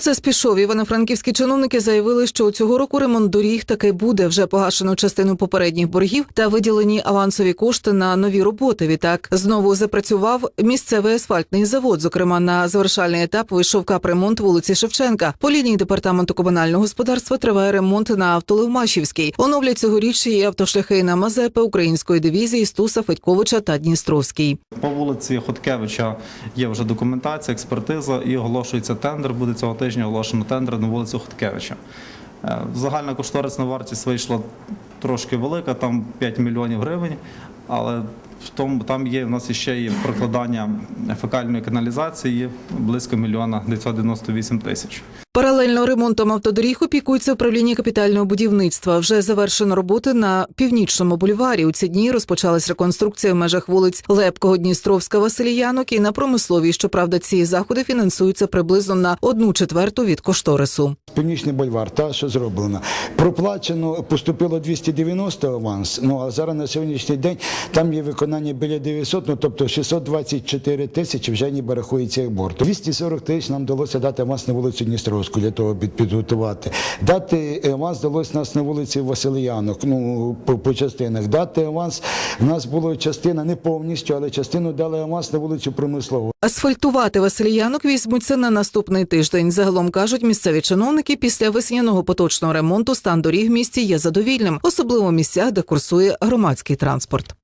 Процес пішов. Івано-франківські чиновники заявили, що цього року ремонт доріг таки буде вже погашено частину попередніх боргів та виділені авансові кошти на нові роботи. Відтак знову запрацював місцевий асфальтний завод. Зокрема, на завершальний етап вийшов капремонт вулиці Шевченка. По лінії департаменту комунального господарства триває ремонт на автолевмашівській. Оновлять цьогоріч і автошляхи на Мазепи української дивізії Стуса Федьковича та Дністровський. По вулиці Хоткевича є вже документація, експертиза і оголошується тендер. Буде цього тижня оголошено тендер на вулицю Хоткевича. Е, Загальна кошторисна вартість вийшла трошки велика, там 5 мільйонів гривень, але в тому там є в нас ще є прокладання фекальної каналізації близько мільйона 998 тисяч. Паралельно ремонтом автодоріг опікується управління капітального будівництва. Вже завершено роботи на північному бульварі. У ці дні розпочалась реконструкція в межах вулиць Лепкого, Дністровська, Василіянок і на промисловій. Щоправда, ці заходи фінансуються приблизно на одну четверту від кошторису. Північний бульвар, та що зроблено. Проплачено поступило 290 аванс. Ну а зараз на сьогоднішній день там є виконання біля 900, ну тобто 624 тисячі вже ніби рахується як борт. 240 тисяч нам вдалося дати аванс на вулицю Дністровську для того під- підготувати. Дати аванс вдалося нас на вулиці Василянок, ну по, по частинах. Дати аванс. У нас була частина не повністю, але частину дали аванс на вулицю Промислову. Асфальтувати Василіянок візьмуться на наступний тиждень. Загалом кажуть місцеві чиновники, після весняного поточного ремонту стан доріг в місті є задовільним, особливо в місцях, де курсує громадський транспорт.